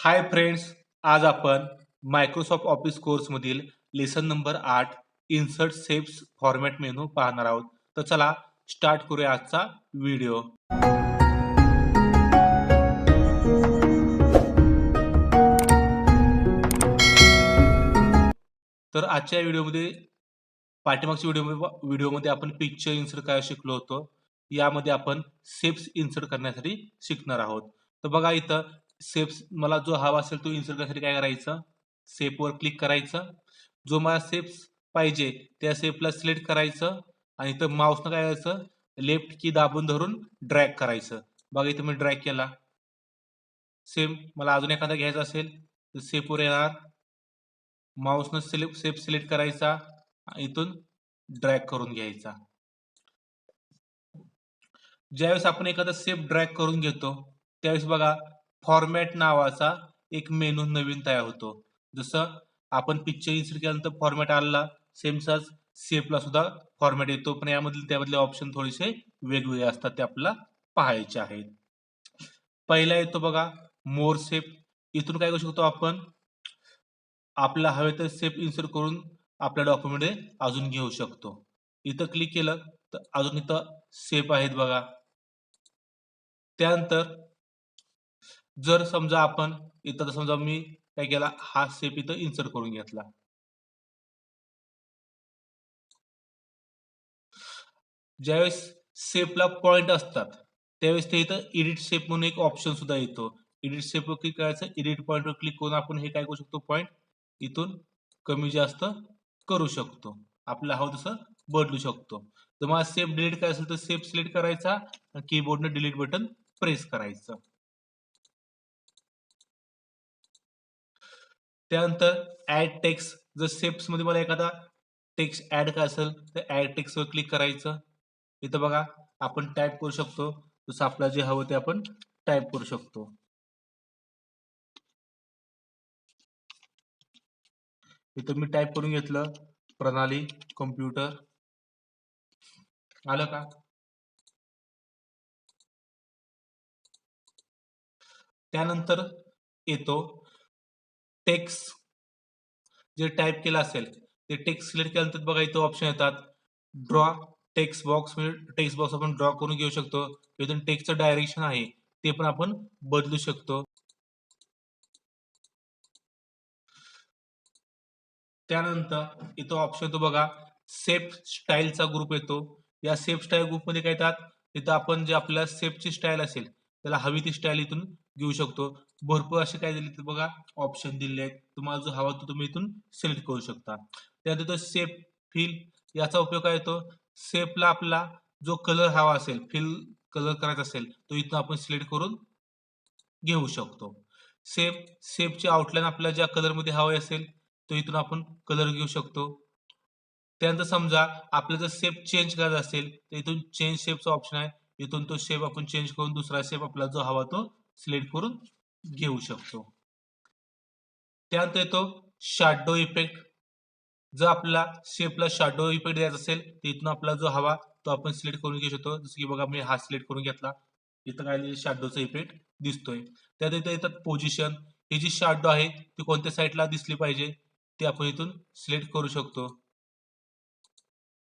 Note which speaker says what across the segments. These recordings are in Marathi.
Speaker 1: हाय फ्रेंड्स आज आपण मायक्रोसॉफ्ट ऑफिस कोर्समधील लेसन नंबर आठ इन्सर्ट सेप्स फॉर्मॅट मेनू पाहणार आहोत. तर चला स्टार्ट करूया आजचा व्हिडिओ तर आजच्या व्हिडिओमध्ये पाठीमागच्या व्हिडिओमध्ये व्हिडिओमध्ये आपण पिक्चर इन्सर्ट काय शिकलो होतो यामध्ये आपण सेप्स इन्सर्ट करण्यासाठी शिकणार आहोत. तर बघा इथं सेफ मला जो हवा असेल तो इन्सर्ट करण्यासाठी काय करायचं? सेफवर क्लिक करायचं. जो मला सेफ पाहिजे त्या सेफला सिलेक्ट करायचं आणि इथं माऊसनं काय करायचं? लेफ्ट की दाबून धरून ड्रॅग करायचं. बघा इथं मी ड्रॅग केला. सेम मला अजून एखादा घ्यायचा असेल तर सेपवर येणार. माऊसनं सिलेक्ट सेफ सिलेक्ट करायचा इथून ड्रॅग करून घ्यायचा. ज्यावेळेस आपण एखादा सेफ ड्रॅग करून घेतो त्यावेळेस बघा फॉर्मॅट नावाचा एक मेनू नवीन तयार होतो. जसं आपण पिक्चर इन्सर्ट केल्यानंतर फॉर्मॅट आला सेमचाच सेपला सुद्धा फॉर्मॅट येतो. पण यामधील त्यामधले ऑप्शन थोडेसे वेगवेगळे असतात ते आपल्याला पाहायचे आहेत. पहिला येतो बघा मोर सेप इथून काय करू शकतो आपण? आपला हवे तर सेप इन्सर्ट करून आपल्या डॉक्युमेंट अजून घेऊ शकतो. इथं क्लिक केलं तर अजून इथं सेप आहेत बघा. त्यानंतर जर समजा आपण इथं समजा मी काय केला हा सेप इथं इन्सर्ट करून घेतला. ज्यावेळेस सेपला पॉइंट असतात त्यावेळेस ते इथं एडिट सेप म्हणून एक ऑप्शन सुद्धा येतो. एडिट सेपवर क्लिक करायचं एडिट पॉइंटवर क्लिक करून आपण हे काय करू शकतो? पॉइंट इथून कमी जास्त करू शकतो. आपला हवं तसं बदलू शकतो. तर मला सेफ डिलीट करायचं असेल तर सेफ सिलेक्ट करायचा आणि कीबोर्डनं डिलीट बटन प्रेस करायचं. त्यानंतर ऍड टेक्स्ट जर सेप्समध्ये मला एखादा टेक्स्ट ऍड करायचं असेल तर ऍड टेक्स्ट वर क्लिक करायचं. इथं बघा आपण टाईप करू शकतो. जसं आपल्याला जे हवं ते आपण टाईप करू शकतो. इथं मी टाईप करून घेतलं प्रणाली कम्प्युटर आलं का? त्यानंतर येतो टेक्स्ट जे टाईप केलं असेल ते टेक्स्ट सिलेक्ट केल्यानंतर बघा इथं ऑप्शन येतात. ड्रॉ टेक्स्ट बॉक्स म्हणजे टेक्स्ट बॉक्स आपण ड्रॉ करून घेऊ शकतो. इथून टेक्स्टचं डायरेक्शन आहे ते पण आपण बदलू शकतो. त्यानंतर इथं ऑप्शन येतो बघा सेफ स्टाईलचा ग्रुप येतो. या सेफ स्टाईल ग्रुपमध्ये काय येतात? इथं आपण जे आपल्या सेफची स्टाईल असेल त्याला हवी ती स्टाईल इथून घेऊ शकतो. भरपूर असे काय दिले बघा ऑप्शन दिले आहेत. तुम्हाला जो हवा तो तुम्ही इथून सिलेक्ट करू शकता. त्यानंतर सेफ फिल याचा उपयोग काय येतो सेफला आपला जो कलर हवा असेल फिल कलर करायचा असेल तो इथून आपण सिलेक्ट करून घेऊ शकतो. सेफ सेफची आउटलाईन आपल्याला ज्या कलरमध्ये हवी असेल तो इथून आपण कलर घेऊ शकतो. त्यानंतर समजा आपल्याला जर शेप चेंज करायचा असेल तर इथून चेंज शेपचा ऑप्शन आहे. इथून तो शेप आपण चेंज करून दुसरा शेप आपला जो हवा तो सिलेक्ट करून घेऊ शकतो. त्यानंतर येतो शॅडो इफेक्ट जर आपला शेपला शॅडो इफेक्ट द्यायचा असेल तर इथून आपला जो हवा तो आपण सिलेक्ट करून घेऊ शकतो. जसं की बघा मी हा सिलेक्ट करून घेतला. इथं काय शॅडोचा इफेक्ट दिसतोय. त्यात इथं येतात पोझिशन ही जी शॅडो आहे ती कोणत्या साईडला दिसली पाहिजे ते आपण इथून सिलेक्ट करू शकतो.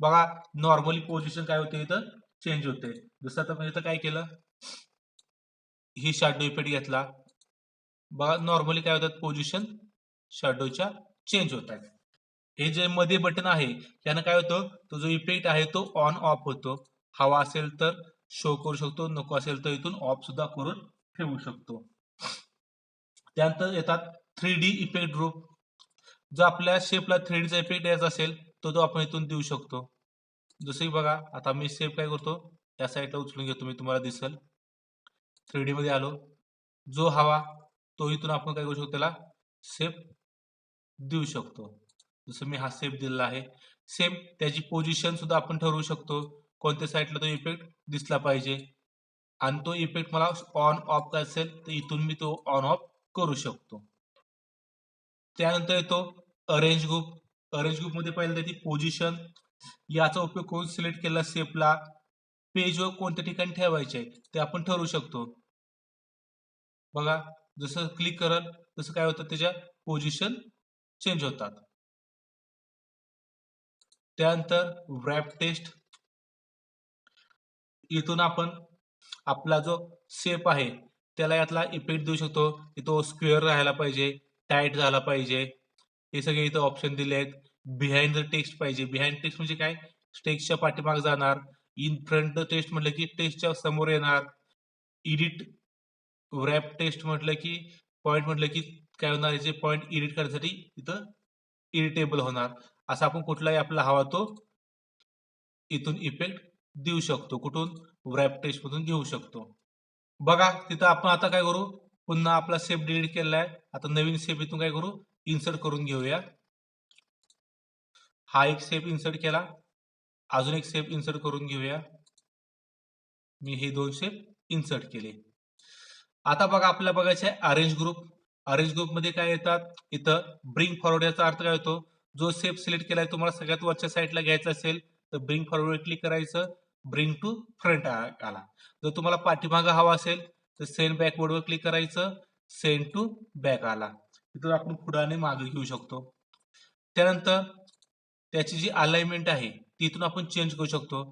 Speaker 1: बघा नॉर्मली पोझिशन काय होते इथं? चेंज होते. जसं आता मी इथं काय केलं? ही शॅडो इफेक्ट घेतला. बघा नॉर्मली काय होतात पोझिशन शॅडोच्या चेंज होतात. हे जे मध्ये बटन आहे त्यानं काय होतं तो जो इफेक्ट आहे तो ऑन ऑफ होतो. हवा असेल तर शो करू शकतो नको असेल तर इथून ऑफ सुद्धा करून ठेवू शकतो. त्यानंतर येतात थ्री डी इफेक्ट ग्रुप जो आपल्या शेपला थ्री डीचा इफेक्ट द्यायचा असेल तो तो आपण इथून देऊ शकतो. जसं की बघा आता मी शेप काय करतो या साईडला उचलून घेतो मी तुम्हाला दिसेल. थ्री डी मध्ये आलो. जो हवा तो इथून आपण काय करू शकतो त्याला? सेप देऊ शकतो. जसं मी हा सेप दिलेला आहे. सेम त्याची पोझिशन सुद्धा आपण ठरवू शकतो. कोणत्या साईडला तो इफेक्ट दिसला पाहिजे. आणि तो इफेक्ट मला ऑन ऑफ काय असेल तर इथून मी तो ऑन ऑफ करू शकतो. त्यानंतर येतो अरेंज ग्रुप अरेंज ग्रुपमध्ये पहिल्यांदा ती पोझिशन याचा उपयोग करून सिलेक्ट केला सेपला पेजवर कोणत्या ठिकाणी ठेवायचे ते आपण ठरवू शकतो. बघा जसं क्लिक करल तसं काय होतं त्याच्या पोझिशन चेंज होतात. त्यानंतर रॅप टेस्ट इथून आपण आपला जो सेप आहे त्याला यातला इफेक्ट देऊ शकतो. की तो स्क्वेअर राहायला पाहिजे टाईट झाला पाहिजे. हे सगळे इथं ऑप्शन दिले आहेत बिहाइंड द टेक्स्ट पाहिजे. बिहाइंड टेक्स्ट म्हणजे काय? टेक्स्टच्या पाठीमाग जाणार. इन फ्रंट टेस्ट म्हटलं की टेस्टच्या समोर येणार. इडिट रॅप टेस्ट म्हटलं की पॉईंट म्हटलं की काय होणार याचे पॉईंट इडिट करण्यासाठी इथं इरिटेबल होणार. असा आपण कुठलाही आपला हवा तो इथून इफेक्ट देऊ शकतो. कुठून? रॅप टेस्ट मधून घेऊ शकतो. बघा तिथं आपण आता काय करू? पुन्हा आपला सेफ डिलीट केलेला आहे. आता नवीन सेफ इथून काय करू? इन्सर्ट करून घेऊया. हा एक सेफ इन्सर्ट केला. अजून एक सेफ इन्सर्ट करून घेऊया. मी हे दोन सेफ इन्सर्ट केले. आता बघा आपल्याला बघायचं आहे अरेंज ग्रुप अरेंज ग्रुपमध्ये काय येतात? इथं ब्रिंग फॉरवर्ड याचा अर्थ काय होतो? जो सेफ सिलेक्ट केलाय तुम्हाला सगळ्यात वरच्या साईडला घ्यायचा असेल तर ब्रिंग फॉरवर्ड क्लिक करायचं. ब्रिंग टू फ्रंट आला. जर तुम्हाला पाठीमागा हवा असेल तर सेंड बॅकवर्ड वर क्लिक करायचं. सेंड टू बॅक आला. इथून आपण पुढाने मागे घेऊ शकतो. त्यानंतर त्याची जी अलाइनमेंट आहे तिथून आपण चेंज करू शकतो.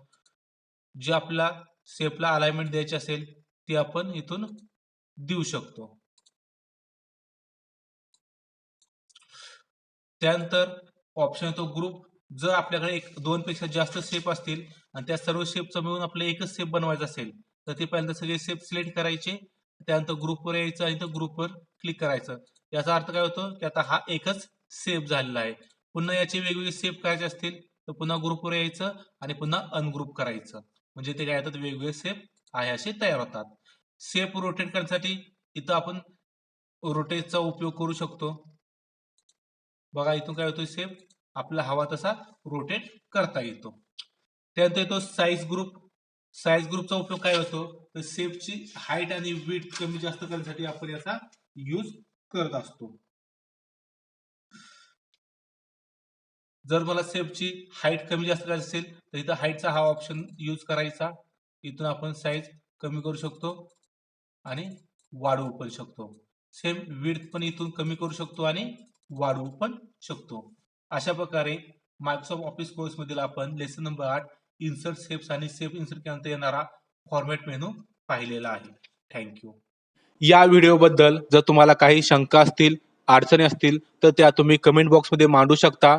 Speaker 1: जे आपला सेफला अलाइनमेंट द्यायची असेल ती आपण इथून देऊ शकतो. त्यानंतर ऑप्शन येतो ग्रुप जर आपल्याकडे एक दोन पेक्षा जास्त सेप असतील आणि त्या सर्व सेपचं मिळून आपल्याला एकच सेप बनवायचा असेल तर ते पहिल्यांदा सगळे सेप सिलेक्ट करायचे. त्यानंतर ग्रुपवर यायचं आणि ग्रुपवर क्लिक करायचं. याचा अर्थ काय होतो? की आता हा एकच सेप झालेला आहे. पुन्हा याचे वेगवेगळे सेप करायचे असतील तर पुन्हा ग्रुपवर यायचं आणि पुन्हा अनग्रुप करायचं. म्हणजे ते काय येतात? वेगवेगळे सेप आहे असे तयार होतात. सेप रोटेट करण्यासाठी इथं आपण रोटेटचा उपयोग करू शकतो. बघा इथून काय होतो सेप आपला हवा तसा रोटेट करता येतो. त्यानंतर येतो साईज ग्रुप साईज ग्रुपचा उपयोग काय होतो? तर सेपची हाईट आणि वीट कमी जास्त करण्यासाठी आपण याचा यूज करत असतो. जर मला सेफची हाईट कमी जास्त करायची असेल तर इथं हाईटचा हा ऑप्शन यूज करायचा. इथून आपण साईज कमी करू शकतो आणि वाढवू पण शकतो. सेम विड्थ पण इथून कमी करू शकतो आणि वाढवू पण शकतो. अशा प्रकारे मायक्रोसॉफ्ट ऑफिस कोर्स मधील आपण लेसन नंबर आठ इन्सर्ट सेप्स आणि सेफ इन्सर्ट केल्यानंतर येणारा फॉर्मॅट मेनू पाहिलेला आहे. थँक्यू
Speaker 2: या व्हिडिओबद्दल जर तुम्हाला काही शंका असतील अडचणी असतील तर त्या तुम्ही कमेंट बॉक्समध्ये मांडू शकता.